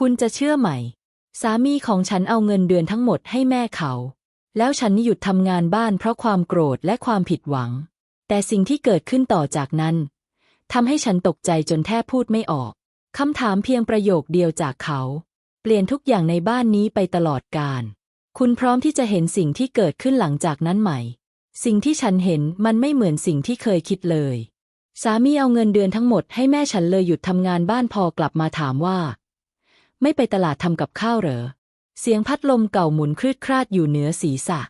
คุณจะเชื่อไหม สามีของฉันเอาเงินเดือนทั้งหมดให้แม่เขา แล้วฉันหยุดทำงานบ้านเพราะความโกรธและความผิดหวัง แต่สิ่งที่เกิดขึ้นต่อจากนั้นทำให้ฉันตกใจจนแทบพูดไม่ออกคำถามเพียงประโยคเดียวจากเขา เปลี่ยนทุกอย่างในบ้านนี้ไปตลอดกาลคุณพร้อมที่จะเห็นสิ่งที่เกิดขึ้นหลังจากนั้นไหม สิ่งที่ฉันเห็นมันไม่เหมือนสิ่งที่เคยคิดเลย สามีเอาเงินเดือนทั้งหมดให้แม่ฉันเลยหยุดทำงานบ้านพอกลับมาถามว่า ไม่ไปตลาดทำกับข้าวเหรอ เสียงพัดลมเก่าหมุนคลืดคลาดอยู่เหนือศีรษะ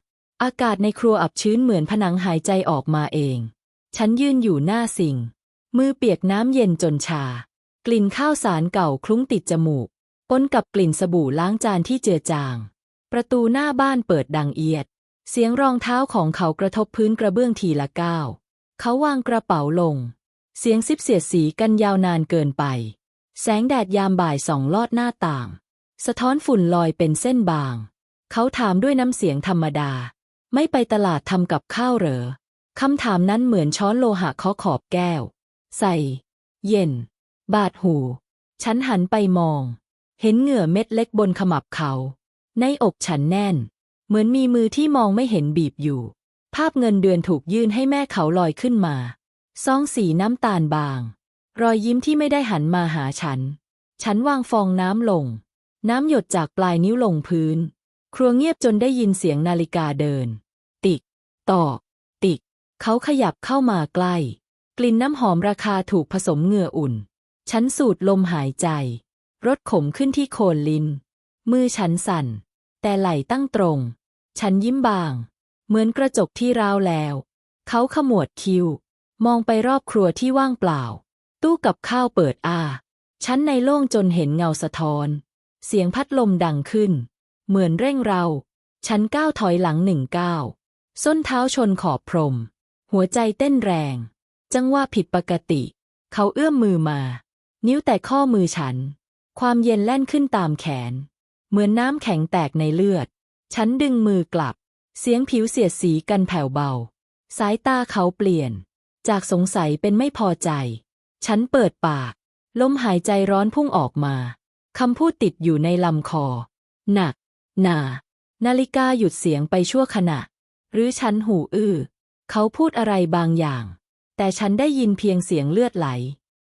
อากาศในครัวอับชื้นเหมือนผนังหายใจออกมาเอง ฉันยืนอยู่หน้าสิงมือเปียกน้ำเย็นจนชา กลิ่นข้าวสารเก่าคลุ้งติดจมูกปนกับกลิ่นสบู่ล้างจานที่เจือจาง ประตูหน้าบ้านเปิดดังเอียด เสียงรองเท้าของเขากระทบพื้นกระเบื้องทีละก้าว เขาวางกระเป๋าลง เสียงซิบเสียดสีกันยาวนานเกินไป แสงแดดยามบ่ายส่องลอดหน้าต่าง สะท้อนฝุ่นลอยเป็นเส้นบาง เขาถามด้วยน้ำเสียงธรรมดา ไม่ไปตลาดทำกับข้าวเหรอคำถามนั้นเหมือนช้อนโลหะเคาะขอบแก้ว ใส่ เย็น บาดหู ฉันหันไปมอง เห็นเหงื่อเม็ดเล็กบนขมับเขา ในอกฉันแน่น เหมือนมีมือที่มองไม่เห็นบีบอยู่ ภาพเงินเดือนถูกยื่นให้แม่เขาลอยขึ้นมา ซองสีน้ำตาลบาง รอยยิ้มที่ไม่ได้หันมาหาฉัน ฉันวางฟองน้ำลง น้ำหยดจากปลายนิ้วลงพื้น ครัวเงียบจนได้ยินเสียงนาฬิกาเดิน ติก ตอก ติก เขาขยับเข้ามาใกล้ กลิ่นน้ำหอมราคาถูกผสมเหงื่ออุ่น ฉันสูดลมหายใจ รถขมขึ้นที่โคนลิ้น มือฉันสั่น แต่ไหล่ตั้งตรง ฉันยิ้มบาง เหมือนกระจกที่ร้าวแล้ว เขาขมวดคิ้ว มองไปรอบครัวที่ว่างเปล่า ตู้กับข้าวเปิดอาฉันในโล่งจนเห็นเงาสะท้อน เสียงพัดลมดังขึ้น เหมือนเร่งเราฉันก้าวถอยหลังหนึ่งก้าว ส้นเท้าชนขอบพรม หัวใจเต้นแรง จังว่าผิดปกติ เขาเอื้อมมือมา นิ้วแต่ข้อมือฉัน ความเย็นแล่นขึ้นตามแขน เหมือนน้ำแข็งแตกในเลือด ฉันดึงมือกลับ เสียงผิวเสียดสีกันแผ่วเบา สายตาเขาเปลี่ยน จากสงสัยเป็นไม่พอใจ ฉันเปิดปาก ลมหายใจร้อนพุ่งออกมา คำพูดติดอยู่ในลำคอ หนัก หนา นาฬิกาหยุดเสียงไปชั่วขณะ หรือฉันหูอื้อ เขาพูดอะไรบางอย่าง แต่ฉันได้ยินเพียงเสียงเลือดไหล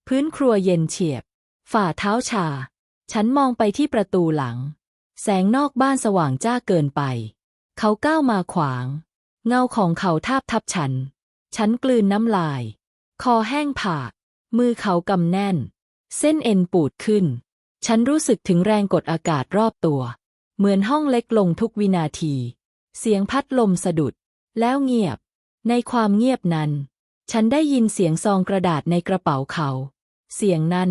พื้นครัวเย็นเฉียบ ฝ่าเท้าชา ฉันมองไปที่ประตูหลัง แสงนอกบ้านสว่างจ้าเกินไป เขาก้าวมาขวาง เงาของเขาทาบทับฉัน ฉันกลืนน้ำลาย คอแห้งผาก มือเขากำแน่น เส้นเอ็นปูดขึ้น ฉันรู้สึกถึงแรงกดอากาศรอบตัว เหมือนห้องเล็กลงทุกวินาที เสียงพัดลมสะดุด แล้วเงียบ ในความเงียบนั้น ฉันได้ยินเสียงซองกระดาษในกระเป๋าเขา เสียงนั้น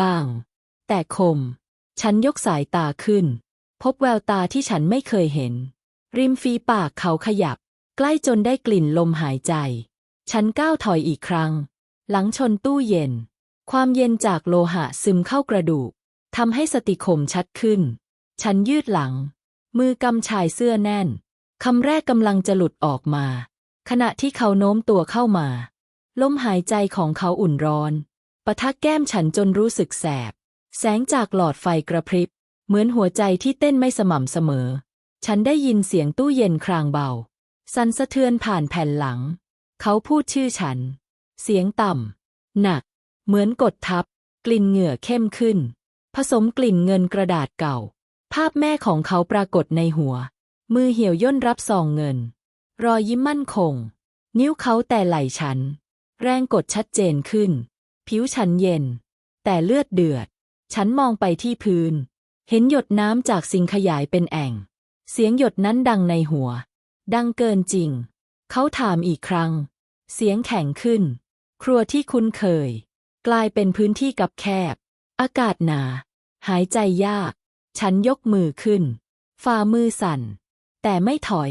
บาง แต่คม ฉันยกสายตาขึ้น พบแววตาที่ฉันไม่เคยเห็น ริมฝีปากเขาขยับ ใกล้จนได้กลิ่นลมหายใจ ฉันก้าวถอยอีกครั้ง หลังชนตู้เย็น ความเย็นจากโลหะซึมเข้ากระดูกทำให้สติข่มชัดขึ้น ฉันยืดหลัง มือกำชายเสื้อแน่นคำแรกกำลังจะหลุดออกมา ขณะที่เขาโน้มตัวเข้ามา ลมหายใจของเขาอุ่นร้อนปะทะแก้มฉันจนรู้สึกแสบ แสงจากหลอดไฟกระพริบ เหมือนหัวใจที่เต้นไม่สม่ำเสมอ ฉันได้ยินเสียงตู้เย็นครางเบา สั่นสะเทือนผ่านแผ่นหลัง เขาพูดชื่อฉัน เสียงต่ำ หนัก เหมือนกดทับ กลิ่นเหงื่อเข้มขึ้น ผสมกลิ่นเงินกระดาษเก่า ภาพแม่ของเขาปรากฏในหัว มือเหี่ยวย่นรับซองเงิน รอยยิ้มมั่นคง นิ้วเขาแต่ไหล่ฉัน แรงกดชัดเจนขึ้น ผิวฉันเย็น แต่เลือดเดือด ฉันมองไปที่พื้น เห็นหยดน้ำจากสิงขยายเป็นแอ่ง เสียงหยดนั้นดังในหัว ดังเกินจริง เขาถามอีกครั้ง เสียงแข็งขึ้น ครัวที่คุ้นเคย กลายเป็นพื้นที่กับแคบ อากาศหนา หายใจยาก ฉันยกมือขึ้น ฝ่ามือสั่น แต่ไม่ถอย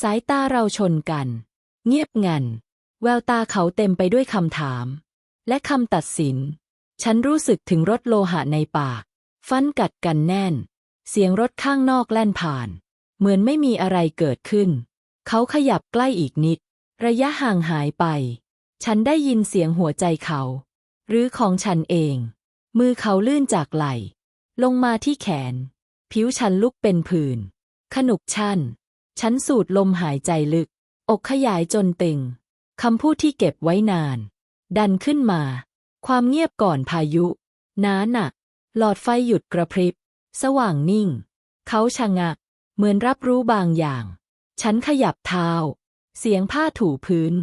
สายตาเราชนกัน เงียบงัน แววตาเขาเต็มไปด้วยคำถาม และคำตัดสิน ฉันรู้สึกถึงรถโลหะในปาก ฟันกัดกันแน่น เสียงรถข้างนอกแล่นผ่าน เหมือนไม่มีอะไรเกิดขึ้น เขาขยับใกล้อีกนิด ระยะห่างหายไป ฉันได้ยินเสียงหัวใจเขา หรือของฉันเอง มือเขาลื่นจากไหล่ลงมาที่แขน ผิวฉันลุกเป็นผื่น ขนุกชัน ฉันสูดลมหายใจลึก อกขยายจนตึง คำพูดที่เก็บไว้นาน ดันขึ้นมา ความเงียบก่อนพายุหนาหนัก หลอดไฟหยุดกระพริบ สว่างนิ่ง เขาชะงัก เหมือนรับรู้บางอย่าง ฉันขยับเท้า เสียงผ้าถูพื้น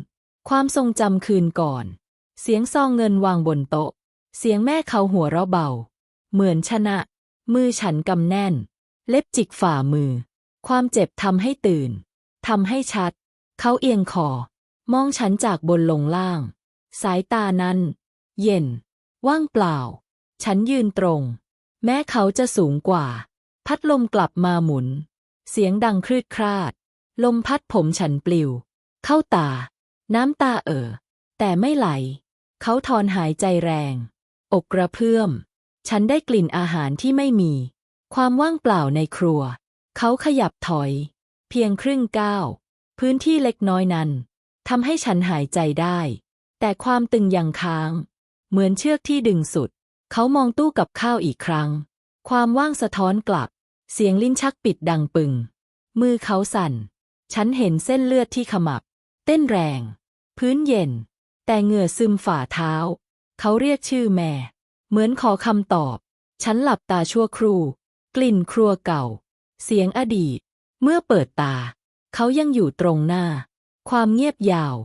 ความทรงจำคืนก่อน เสียงซองเงินวางบนโต๊ะ เสียงแม่เขาหัวเราะเบา เหมือนชนะ มือฉันกำแน่น เล็บจิกฝ่ามือ ความเจ็บทำให้ตื่นทำให้ชัด เขาเอียงคอ มองฉันจากบนลงล่าง สายตานั้น เย็น ว่างเปล่า ฉันยืนตรง แม้เขาจะสูงกว่า พัดลมกลับมาหมุน เสียงดังครืดคราด ลมพัดผมฉันปลิว เข้าตา น้ำตาเอ่อแต่ไม่ไหล เขาถอนหายใจแรง อกกระเพื่อม ฉันได้กลิ่นอาหารที่ไม่มี ความว่างเปล่าในครัว เขาขยับถอย เพียงครึ่งก้าวพื้นที่เล็กน้อยนั้นทำให้ฉันหายใจได้ แต่ความตึงยังค้าง เหมือนเชือกที่ดึงสุด เขามองตู้กับข้าวอีกครั้ง ความว่างสะท้อนกลับ เสียงลิ้นชักปิดดังปึง มือเขาสั่น ฉันเห็นเส้นเลือดที่ขมับ เต้นแรง พื้นเย็น แต่เหงื่อซึมฝ่าเท้า เขาเรียกชื่อแม่ เหมือนขอคำตอบ ฉันหลับตาชั่วครู่ กลิ่นครัวเก่า เสียงอดีต เมื่อเปิดตา เขายังอยู่ตรงหน้า ความเงียบยาว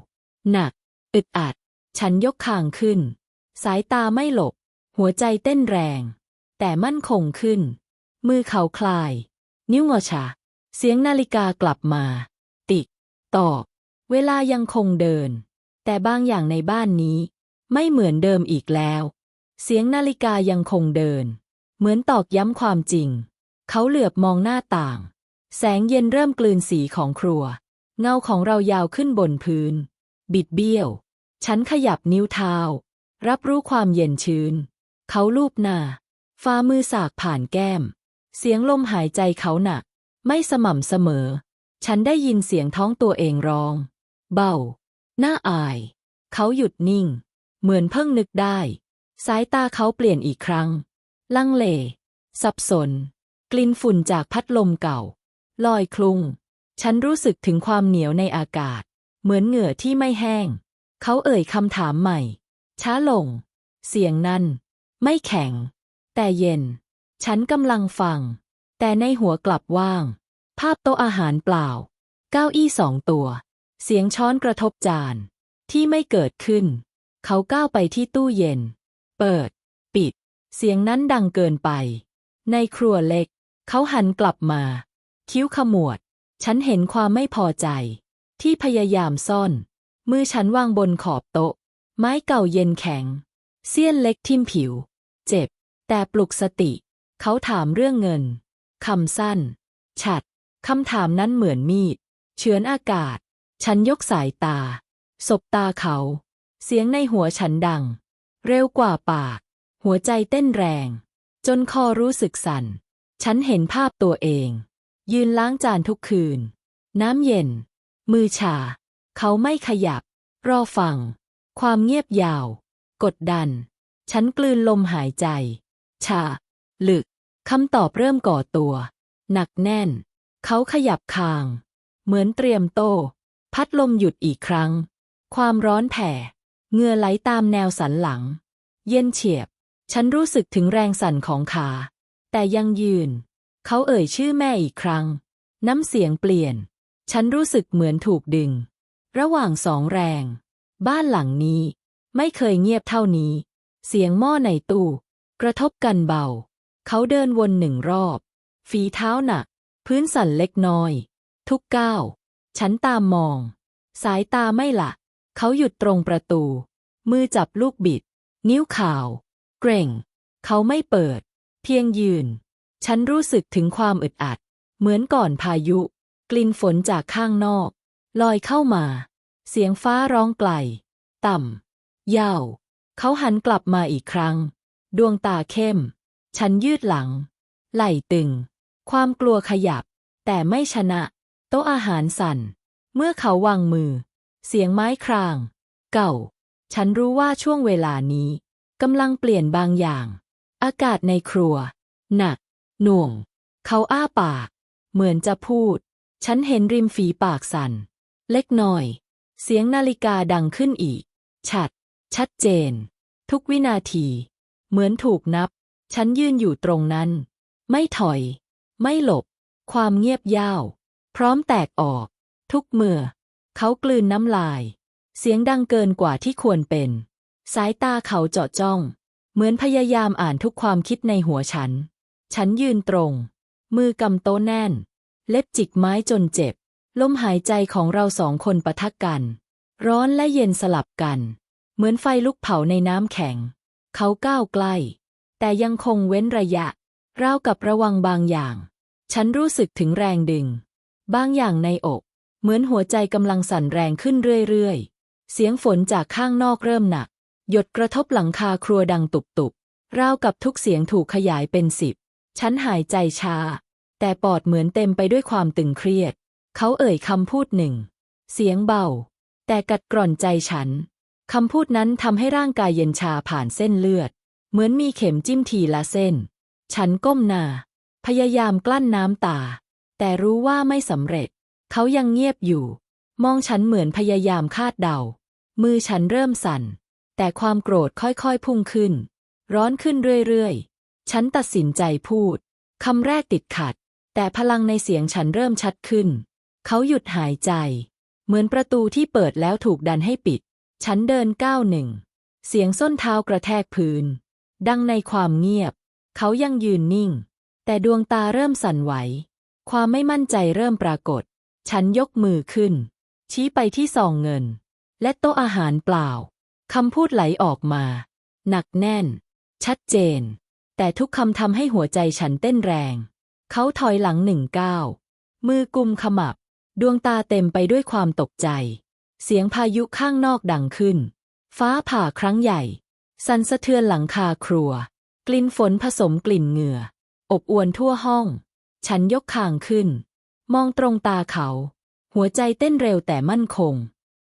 หนัก อึดอัด ฉันยกคางขึ้น สายตาไม่หลบ หัวใจเต้นแรง แต่มั่นคงขึ้น มือเขาคลาย นิ้วงอชา เสียงนาฬิกากลับมา ติกตอก เวลายังคงเดิน แต่บางอย่างในบ้านนี้ ไม่เหมือนเดิมอีกแล้ว เสียงนาฬิกายังคงเดิน เหมือนตอกย้ำความจริง เขาเหลือบมองหน้าต่าง แสงเย็นเริ่มกลืนสีของครัว เงาของเรายาวขึ้นบนพื้น บิดเบี้ยว ฉันขยับนิ้วเท้า รับรู้ความเย็นชื้น เขาลูบหน้าฝ่ามือสากผ่านแก้ม เสียงลมหายใจเขาหนัก ไม่สม่ำเสมอ ฉันได้ยินเสียงท้องตัวเองร้อง เบา น่าอาย เขาหยุดนิ่ง เหมือนเพิ่งนึกได้ สายตาเขาเปลี่ยนอีกครั้ง ลังเล สับสน กลิ่นฝุ่นจากพัดลมเก่า ลอยคลุง ฉันรู้สึกถึงความเหนียวในอากาศ เหมือนเหงื่อที่ไม่แห้ง เขาเอ่ยคำถามใหม่ ช้าลง เสียงนั้น ไม่แข็ง แต่เย็น ฉันกำลังฟัง แต่ในหัวกลับว่าง ภาพโต๊ะอาหารเปล่า เก้าอี้สองตัว เสียงช้อนกระทบจานที่ไม่เกิดขึ้น เขาก้าวไปที่ตู้เย็น เปิด ปิด เสียงนั้นดังเกินไป ในครัวเล็ก เขาหันกลับมา คิ้วขมวด ฉันเห็นความไม่พอใจ ที่พยายามซ่อน มือฉันวางบนขอบโต๊ะ ไม้เก่าเย็นแข็ง เสี้ยนเล็กทิ่มผิว เจ็บ แต่ปลุกสติ เขาถามเรื่องเงินคำสั้น ฉัดคำถามนั้นเหมือนมีด เฉือนอากาศ ฉันยกสายตา สบตาเขา เสียงในหัวฉันดัง เร็วกว่าปาก หัวใจเต้นแรง จนคอรู้สึกสั่น ฉันเห็นภาพตัวเอง ยืนล้างจานทุกคืน น้ำเย็น มือชา เขาไม่ขยับ รอฟัง ความเงียบยาว กดดัน ฉันกลืนลมหายใจ ชา ลึกคำตอบเริ่มก่อตัว หนักแน่น เขาขยับคาง เหมือนเตรียมโต พัดลมหยุดอีกครั้ง ความร้อนแผ่ เงื่อไหลตามแนวสันหลัง เย็นเฉียบ ฉันรู้สึกถึงแรงสั่นของขา แต่ยังยืน เขาเอ่ยชื่อแม่อีกครั้ง น้ำเสียงเปลี่ยน ฉันรู้สึกเหมือนถูกดึง ระหว่างสองแรง บ้านหลังนี้ ไม่เคยเงียบเท่านี้ เสียงหม้อในตู้ กระทบกันเบา เขาเดินวนหนึ่งรอบ ฝีเท้าหนัก พื้นสั่นเล็กน้อย ทุกก้าว ฉันตามมอง สายตาไม่ละ เขาหยุดตรงประตู มือจับลูกบิด นิ้วข่าว เกรงเขาไม่เปิด เพียงยืน ฉันรู้สึกถึงความอึดอัด เหมือนก่อนพายุ กลิ่นฝนจากข้างนอก ลอยเข้ามา เสียงฟ้าร้องไกล ต่ำยาว เขาหันกลับมาอีกครั้ง ดวงตาเข้ม ฉันยืดหลัง ไหล่ตึง ความกลัวขยับ แต่ไม่ชนะ ต๊ะอาหารสั่น เมื่อเขาวางมือ เสียงไม้คราง เก่า ฉันรู้ว่าช่วงเวลานี้กำลังเปลี่ยนบางอย่าง อากาศในครัว หนัก หน่วง เขาอ้าปาก เหมือนจะพูด ฉันเห็นริมฝีปากสั่น เล็กน้อย เสียงนาฬิกาดังขึ้นอีก ชัด ชัดเจน ทุกวินาที เหมือนถูกนับ ฉันยืนอยู่ตรงนั้น ไม่ถอย ไม่หลบ ความเงียบยาว พร้อมแตกออก ทุกเมื่อ เขากลืนน้ำลาย เสียงดังเกินกว่าที่ควรเป็น สายตาเขาเจาะจ้อง เหมือนพยายามอ่านทุกความคิดในหัวฉัน ฉันยืนตรง มือกำโต๊ะแน่น เล็บจิกไม้จนเจ็บ ลมหายใจของเราสองคนปะทะกัน ร้อนและเย็นสลับกัน เหมือนไฟลุกเผาในน้ำแข็ง เขาก้าวใกล้ แต่ยังคงเว้นระยะราวกับระวังบางอย่าง ฉันรู้สึกถึงแรงดึง บางอย่างในอก เหมือนหัวใจกำลังสั่นแรงขึ้นเรื่อยๆ เสียงฝนจากข้างนอกเริ่มหนัก หยดกระทบหลังคาครัวดังตุบๆราวกับทุกเสียงถูกขยายเป็นสิบ ฉันหายใจช้าแต่ปอดเหมือนเต็มไปด้วยความตึงเครียด เขาเอ่ยคำพูดหนึ่ง เสียงเบา แต่กัดกร่อนใจฉัน คำพูดนั้นทำให้ร่างกายเย็นชาผ่านเส้นเลือด เหมือนมีเข็มจิ้มทีละเส้น ฉันก้มหน้า พยายามกลั้นน้ำตา แต่รู้ว่าไม่สำเร็จ เขายังเงียบอยู่ มองฉันเหมือนพยายามคาดเดา มือฉันเริ่มสั่น แต่ความโกรธค่อยๆพุ่งขึ้น ร้อนขึ้นเรื่อยๆ ฉันตัดสินใจพูดคำแรกติดขัด แต่พลังในเสียงฉันเริ่มชัดขึ้น เขาหยุดหายใจ เหมือนประตูที่เปิดแล้วถูกดันให้ปิด ฉันเดินก้าวหนึ่ง เสียงส้นเท้ากระแทกพื้น ดังในความเงียบ เขายังยืนนิ่ง แต่ดวงตาเริ่มสั่นไหว ความไม่มั่นใจเริ่มปรากฏ ฉันยกมือขึ้น ชี้ไปที่ซองเงิน และโต๊ะอาหารเปล่า คำพูดไหลออกมา หนักแน่น ชัดเจน แต่ทุกคำทำให้หัวใจฉันเต้นแรง เขาถอยหลังหนึ่งก้าว มือกุมขมับ ดวงตาเต็มไปด้วยความตกใจ เสียงพายุข้างนอกดังขึ้น ฟ้าผ่าครั้งใหญ่ สั่นสะเทือนหลังคาครัว กลิ่นฝนผสมกลิ่นเหงื่อ อบอวนทั่วห้อง ฉันยกคางขึ้น มองตรงตาเขา หัวใจเต้นเร็วแต่มั่นคง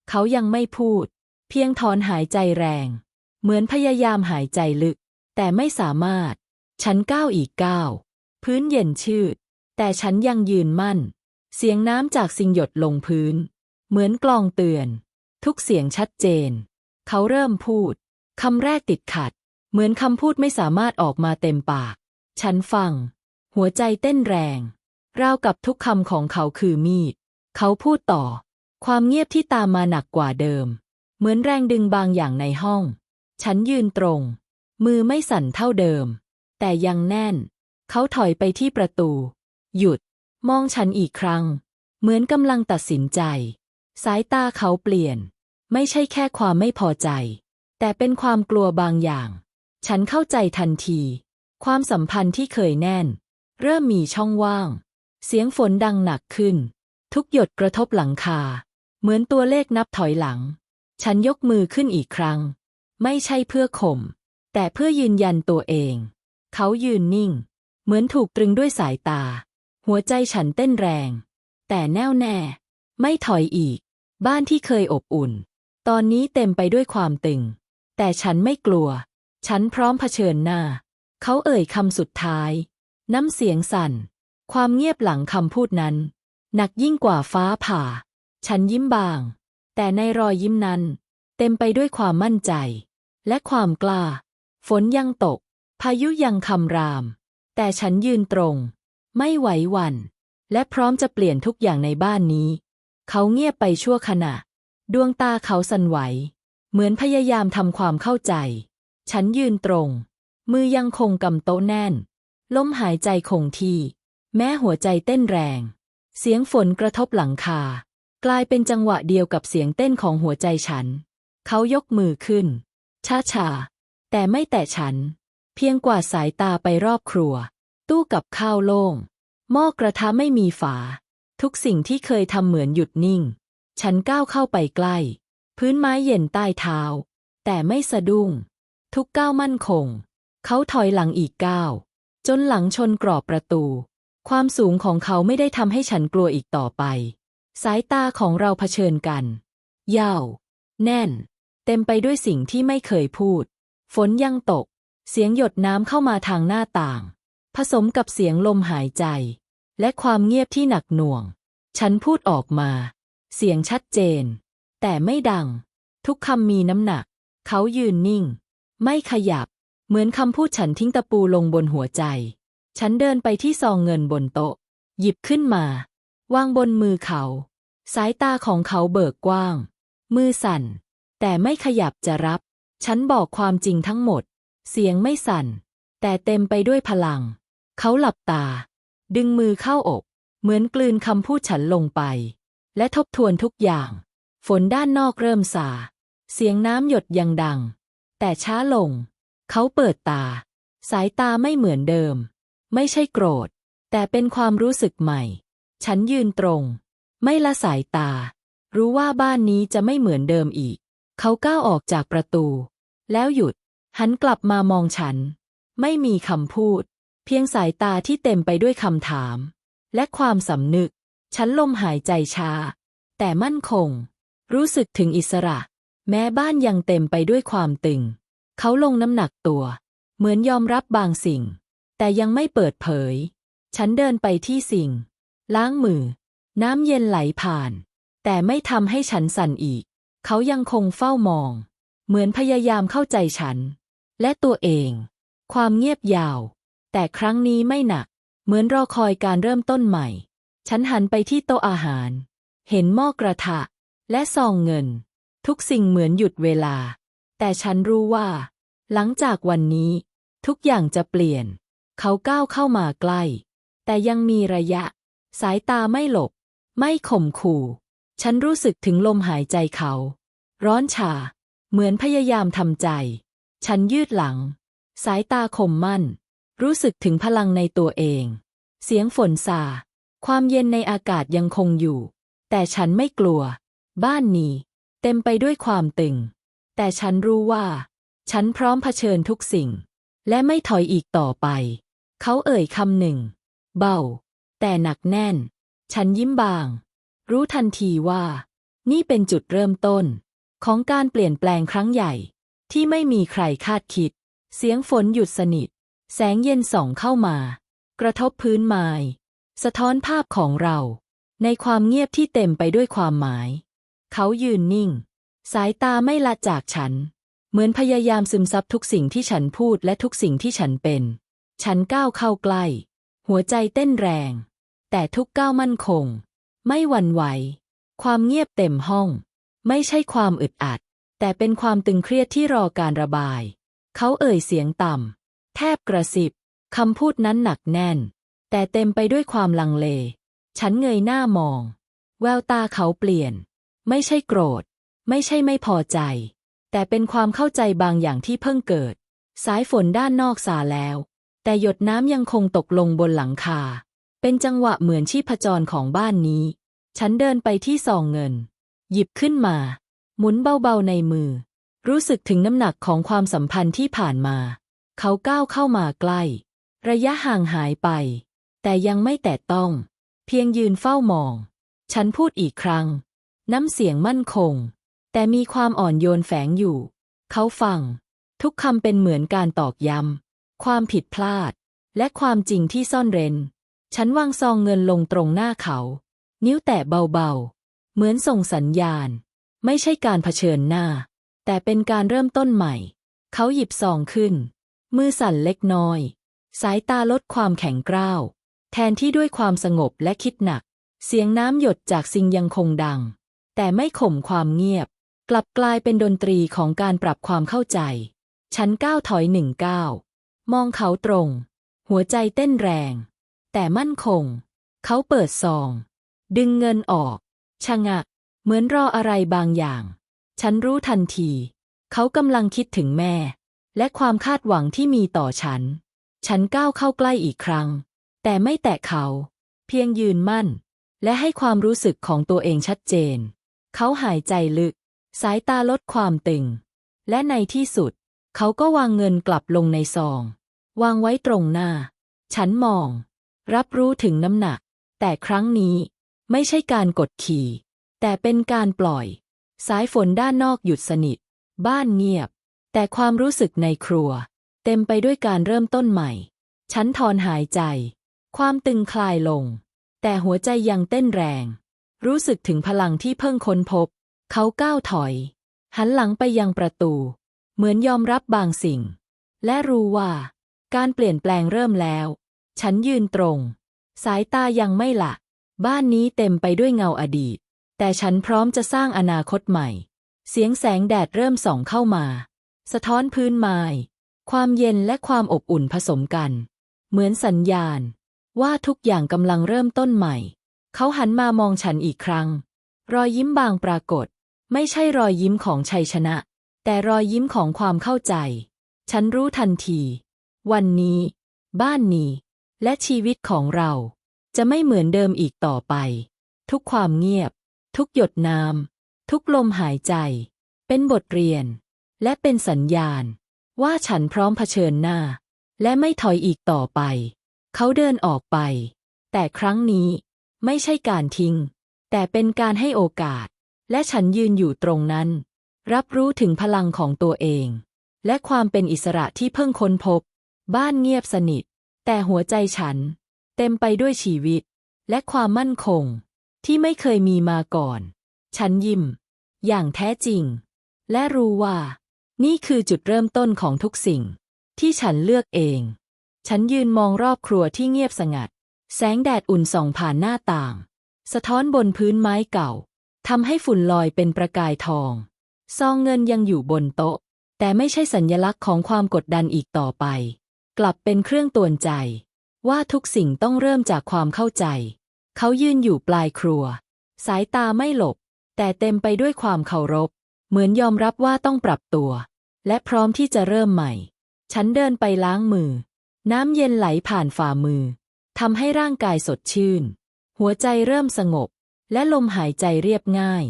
เขายังไม่พูด เพียงถอนหายใจแรง เหมือนพยายามหายใจลึก แต่ไม่สามารถ ฉันก้าวอีกก้าว พื้นเย็นชืด แต่ฉันยังยืนมั่น เสียงน้ำจากสิ่งหยดลงพื้น เหมือนกลองเตือน ทุกเสียงชัดเจน เขาเริ่มพูดคำแรกติดขัด เหมือนคำพูดไม่สามารถออกมาเต็มปาก ฉันฟัง หัวใจเต้นแรง ราวกับทุกคำของเขาคือมีด เขาพูดต่อ ความเงียบที่ตามมาหนักกว่าเดิม เหมือนแรงดึงบางอย่างในห้อง ฉันยืนตรง มือไม่สั่นเท่าเดิม แต่ยังแน่น เขาถอยไปที่ประตู หยุด มองฉันอีกครั้ง เหมือนกำลังตัดสินใจ สายตาเขาเปลี่ยน ไม่ใช่แค่ความไม่พอใจ แต่เป็นความกลัวบางอย่าง ฉันเข้าใจทันที ความสัมพันธ์ที่เคยแน่น เริ่มมีช่องว่าง เสียงฝนดังหนักขึ้น ทุกหยดกระทบหลังคา เหมือนตัวเลขนับถอยหลัง ฉันยกมือขึ้นอีกครั้ง ไม่ใช่เพื่อข่ม แต่เพื่อยืนยันตัวเอง เขายืนนิ่ง เหมือนถูกตรึงด้วยสายตา หัวใจฉันเต้นแรง แต่แน่วแน่ ไม่ถอยอีก บ้านที่เคยอบอุ่น ตอนนี้เต็มไปด้วยความตึง แต่ฉันไม่กลัว ฉันพร้อมเผชิญหน้า เขาเอ่ยคำสุดท้าย น้ำเสียงสั่น ความเงียบหลังคำพูดนั้น หนักยิ่งกว่าฟ้าผ่า ฉันยิ้มบาง แต่ในรอยยิ้มนั้น เต็มไปด้วยความมั่นใจ และความกล้า ฝนยังตก พายุยังคำราม แต่ฉันยืนตรง ไม่ไหวหวัน่น และพร้อมจะเปลี่ยนทุกอย่างในบ้านนี้ เขาเงียบไปชั่วขณะ ดวงตาเขาสั่นไหว เหมือนพยายามทำความเข้าใจ ฉันยืนตรง มือยังคงกำโต๊ะแน่น ลมหายใจคงที่ แม้หัวใจเต้นแรง เสียงฝนกระทบหลังคา กลายเป็นจังหวะเดียวกับเสียงเต้นของหัวใจฉัน เขายกมือขึ้น ช้าๆแต่ไม่แตะฉัน เพียงกว่าสายตาไปรอบครัว ตู้กับข้าวโล่ง หม้อกระทะไม่มีฝา ทุกสิ่งที่เคยทำเหมือนหยุดนิ่ง ฉันก้าวเข้าไปใกล้ พื้นไม้เย็นใต้เท้า แต่ไม่สะดุ้ง ทุกก้าวมั่นคง เขาถอยหลังอีกก้าว จนหลังชนกรอบประตู ความสูงของเขาไม่ได้ทำให้ฉันกลัวอีกต่อไป สายตาของเราเผชิญกันยาวแน่น เต็มไปด้วยสิ่งที่ไม่เคยพูด ฝนยังตก เสียงหยดน้ำเข้ามาทางหน้าต่าง ผสมกับเสียงลมหายใจ และความเงียบที่หนักหน่วง ฉันพูดออกมา เสียงชัดเจน แต่ไม่ดัง ทุกคำมีน้ำหนัก เขายืนนิ่ง ไม่ขยับ เหมือนคำพูดฉันทิ้งตะปูลงบนหัวใจ ฉันเดินไปที่ซองเงินบนโต๊ะ หยิบขึ้นมา วางบนมือเขา สายตาของเขาเบิกกว้าง มือสั่น แต่ไม่ขยับจะรับ ฉันบอกความจริงทั้งหมด เสียงไม่สั่น แต่เต็มไปด้วยพลัง เขาหลับตา ดึงมือเข้าอก เหมือนกลืนคำพูดฉันลงไป และทบทวนทุกอย่าง ฝนด้านนอกเริ่มสา เสียงน้ำหยดยังดัง แต่ช้าลง เขาเปิดตา สายตาไม่เหมือนเดิม ไม่ใช่โกรธ แต่เป็นความรู้สึกใหม่ ฉันยืนตรง ไม่ละสายตา รู้ว่าบ้านนี้จะไม่เหมือนเดิมอีก เขาก้าวออกจากประตู แล้วหยุด หันกลับมามองฉัน ไม่มีคำพูด เพียงสายตาที่เต็มไปด้วยคำถาม และความสำนึก ฉันลมหายใจช้า แต่มั่นคง รู้สึกถึงอิสระ แม้บ้านยังเต็มไปด้วยความตึง เขาลงน้ำหนักตัว เหมือนยอมรับบางสิ่ง แต่ยังไม่เปิดเผย ฉันเดินไปที่สิ่ง ล้างมือ น้ำเย็นไหลผ่าน แต่ไม่ทำให้ฉันสั่นอีก เขายังคงเฝ้ามอง เหมือนพยายามเข้าใจฉัน และตัวเอง ความเงียบยาว แต่ครั้งนี้ไม่หนัก เหมือนรอคอยการเริ่มต้นใหม่ ฉันหันไปที่โต๊ะอาหาร เห็นหม้อกระทะ และซองเงิน ทุกสิ่งเหมือนหยุดเวลา แต่ฉันรู้ว่า หลังจากวันนี้ ทุกอย่างจะเปลี่ยน เขาก้าวเข้ามาใกล้ แต่ยังมีระยะ สายตาไม่หลบ ไม่ข่มขู่ ฉันรู้สึกถึงลมหายใจเขา ร้อนชา เหมือนพยายามทำใจ ฉันยืดหลัง สายตาคมมั่น รู้สึกถึงพลังในตัวเอง เสียงฝนซาความเย็นในอากาศยังคงอยู่ แต่ฉันไม่กลัว บ้านนี้ เต็มไปด้วยความตึง แต่ฉันรู้ว่า ฉันพร้อมเผชิญทุกสิ่ง และไม่ถอยอีกต่อไป เขาเอ่ยคำหนึ่ง เบา แต่หนักแน่น ฉันยิ้มบาง รู้ทันทีว่า นี่เป็นจุดเริ่มต้น ของการเปลี่ยนแปลงครั้งใหญ่ ที่ไม่มีใครคาดคิด เสียงฝนหยุดสนิท แสงเย็นส่องเข้ามา กระทบพื้นไม้สะท้อนภาพของเรา ในความเงียบที่เต็มไปด้วยความหมาย เขายืนนิ่ง สายตาไม่ละจากฉัน เหมือนพยายามซึมซับทุกสิ่งที่ฉันพูดและทุกสิ่งที่ฉันเป็น ฉันก้าวเข้าใกล้ หัวใจเต้นแรง แต่ทุกก้าวมั่นคง ไม่หวั่นไหว ความเงียบเต็มห้อง ไม่ใช่ความอึดอัด แต่เป็นความตึงเครียดที่รอการระบาย เขาเอ่ยเสียงต่ำแทบกระสิบคำพูดนั้นหนักแน่น แต่เต็มไปด้วยความลังเล ฉันเงยหน้ามอง แววตาเขาเปลี่ยน ไม่ใช่โกรธ ไม่ใช่ไม่พอใจ แต่เป็นความเข้าใจบางอย่างที่เพิ่งเกิด สายฝนด้านนอกสาแล้ว แต่หยดน้ำยังคงตกลงบนหลังคา เป็นจังหวะเหมือนชีพจรของบ้านนี้ ฉันเดินไปที่ซองเงิน หยิบขึ้นมา หมุนเบาๆในมือ รู้สึกถึงน้ำหนักของความสัมพันธ์ที่ผ่านมา เขาก้าวเข้ามาใกล้ ระยะห่างหายไป แต่ยังไม่แตะต้อง เพียงยืนเฝ้ามอง ฉันพูดอีกครั้ง น้ำเสียงมั่นคง แต่มีความอ่อนโยนแฝงอยู่ เขาฟัง ทุกคำเป็นเหมือนการตอกย้ำความผิดพลาด และความจริงที่ซ่อนเร้น ฉันวางซองเงินลงตรงหน้าเขา นิ้วแตะเบาๆ เหมือนส่งสัญญาณ ไม่ใช่การเผชิญหน้า แต่เป็นการเริ่มต้นใหม่ เขาหยิบซองขึ้น มือสั่นเล็กน้อย สายตาลดความแข็งกร้าว แทนที่ด้วยความสงบและคิดหนัก เสียงน้ำหยดจากซิงยังคงดัง แต่ไม่ข่มความเงียบ กลับกลายเป็นดนตรีของการปรับความเข้าใจ ฉันก้าวถอยหนึ่งก้าวมองเขาตรง หัวใจเต้นแรง แต่มั่นคง เขาเปิดซอง ดึงเงินออก ชะงักเหมือนรออะไรบางอย่าง ฉันรู้ทันที เขากำลังคิดถึงแม่ และความคาดหวังที่มีต่อฉัน ฉันก้าวเข้าใกล้อีกครั้ง แต่ไม่แตะเขา เพียงยืนมั่น และให้ความรู้สึกของตัวเองชัดเจน เขาหายใจลึก สายตาลดความตึง และในที่สุด เขาก็วางเงินกลับลงในซอง วางไว้ตรงหน้า ฉันมอง รับรู้ถึงน้ำหนัก แต่ครั้งนี้ไม่ใช่การกดขี่ แต่เป็นการปล่อย สายฝนด้านนอกหยุดสนิท บ้านเงียบ แต่ความรู้สึกในครัว เต็มไปด้วยการเริ่มต้นใหม่ ฉันถอนหายใจ ความตึงคลายลง แต่หัวใจยังเต้นแรง รู้สึกถึงพลังที่เพิ่งค้นพบ เขาก้าวถอย หันหลังไปยังประตู เหมือนยอมรับบางสิ่ง และรู้ว่า การเปลี่ยนแปลงเริ่มแล้ว ฉันยืนตรง สายตายังไม่ละ บ้านนี้เต็มไปด้วยเงาอดีต แต่ฉันพร้อมจะสร้างอนาคตใหม่ เสียงแสงแดดเริ่มส่องเข้ามา สะท้อนพื้นไม้ความเย็นและความอบอุ่นผสมกัน เหมือนสัญญาณ ว่าทุกอย่างกำลังเริ่มต้นใหม่ เขาหันมามองฉันอีกครั้ง รอยยิ้มบางปรากฏ ไม่ใช่รอยยิ้มของชัยชนะ แต่รอยยิ้มของความเข้าใจ ฉันรู้ทันที วันนี้ บ้านนี้ และชีวิตของเรา จะไม่เหมือนเดิมอีกต่อไป ทุกความเงียบ ทุกหยดน้ำทุกลมหายใจ เป็นบทเรียน และเป็นสัญญาณ ว่าฉันพร้อมเผชิญหน้า และไม่ถอยอีกต่อไป เขาเดินออกไป แต่ครั้งนี้ไม่ใช่การทิ้ง แต่เป็นการให้โอกาส และฉันยืนอยู่ตรงนั้น รับรู้ถึงพลังของตัวเอง และความเป็นอิสระที่เพิ่งค้นพบ บ้านเงียบสนิท แต่หัวใจฉัน เต็มไปด้วยชีวิต และความมั่นคง ที่ไม่เคยมีมาก่อน ฉันยิ้ม อย่างแท้จริง และรู้ว่า นี่คือจุดเริ่มต้นของทุกสิ่ง ที่ฉันเลือกเอง ฉันยืนมองรอบครัวที่เงียบสงัด แสงแดดอุ่นส่องผ่านหน้าต่าง สะท้อนบนพื้นไม้เก่า ทำให้ฝุ่นลอยเป็นประกายทอง ซองเงินยังอยู่บนโต๊ะ แต่ไม่ใช่สัญญลักษณ์ของความกดดันอีกต่อไป กลับเป็นเครื่องตวนใจ ว่าทุกสิ่งต้องเริ่มจากความเข้าใจ เขายืนอยู่ปลายครัว สายตาไม่หลบ แต่เต็มไปด้วยความเคารพ เหมือนยอมรับว่าต้องปรับตัว และพร้อมที่จะเริ่มใหม่ ฉันเดินไปล้างมือ น้ำเย็นไหลผ่านฝ่ามือทำให้ร่างกายสดชื่น หัวใจเริ่มสงบ และลมหายใจเรียบง่าย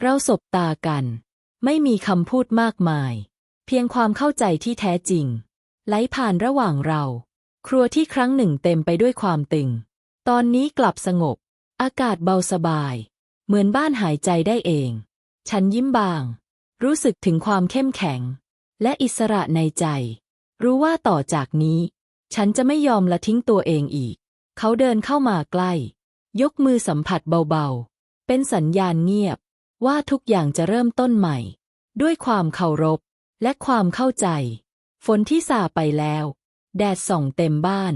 เราสบตากัน ไม่มีคำพูดมากมาย เพียงความเข้าใจที่แท้จริง ไหลผ่านระหว่างเรา ครัวที่ครั้งหนึ่งเต็มไปด้วยความตึง ตอนนี้กลับสงบ อากาศเบาสบาย เหมือนบ้านหายใจได้เอง ฉันยิ้มบาง รู้สึกถึงความเข้มแข็ง และอิสระในใจ รู้ว่าต่อจากนี้ ฉันจะไม่ยอมละทิ้งตัวเองอีก เขาเดินเข้ามาใกล้ ยกมือสัมผัสเบาๆ เป็นสัญญาณเงียบ ว่าทุกอย่างจะเริ่มต้นใหม่ ด้วยความเคารพ และความเข้าใจ ฝนที่สาไปแล้ว แดดส่องเต็มบ้าน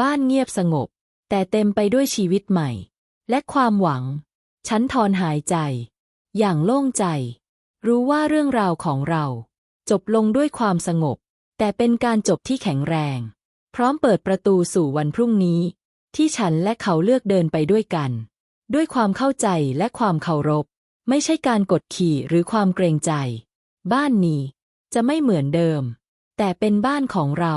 บ้านเงียบสงบ แต่เต็มไปด้วยชีวิตใหม่ และความหวัง ฉันถอนหายใจ อย่างโล่งใจ รู้ว่าเรื่องราวของเรา จบลงด้วยความสงบ แต่เป็นการจบที่แข็งแรง พร้อมเปิดประตูสู่วันพรุ่งนี้ ที่ฉันและเขาเลือกเดินไปด้วยกัน ด้วยความเข้าใจและความเคารพ ไม่ใช่การกดขี่หรือความเกรงใจ บ้านนี้จะไม่เหมือนเดิม แต่เป็นบ้านของเรา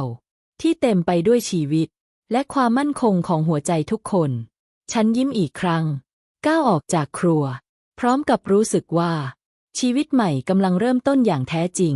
ที่เต็มไปด้วยชีวิต และความมั่นคงของหัวใจทุกคน ฉันยิ้มอีกครั้ง ก้าวออกจากครัว พร้อมกับรู้สึกว่า ชีวิตใหม่กำลังเริ่มต้นอย่างแท้จริง